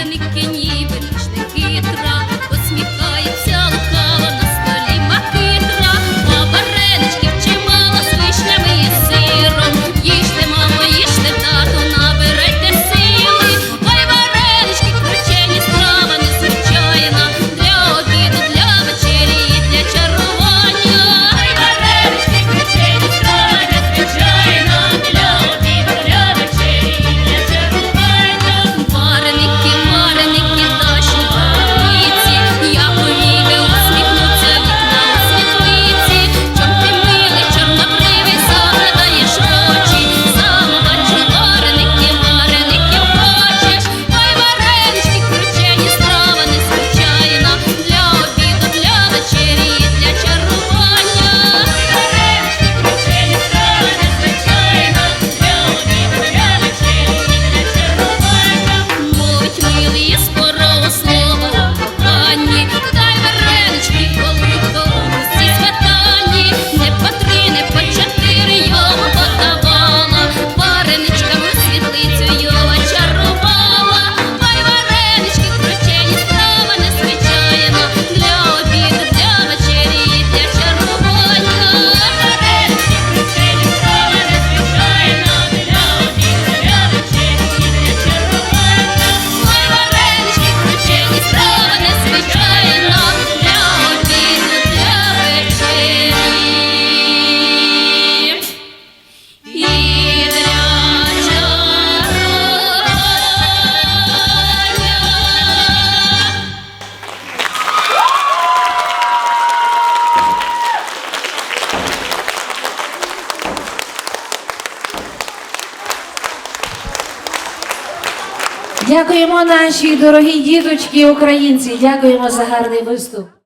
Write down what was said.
Anthony, can you? Дякуємо нашій дорогі діточки, українці. Дякуємо за гарний виступ.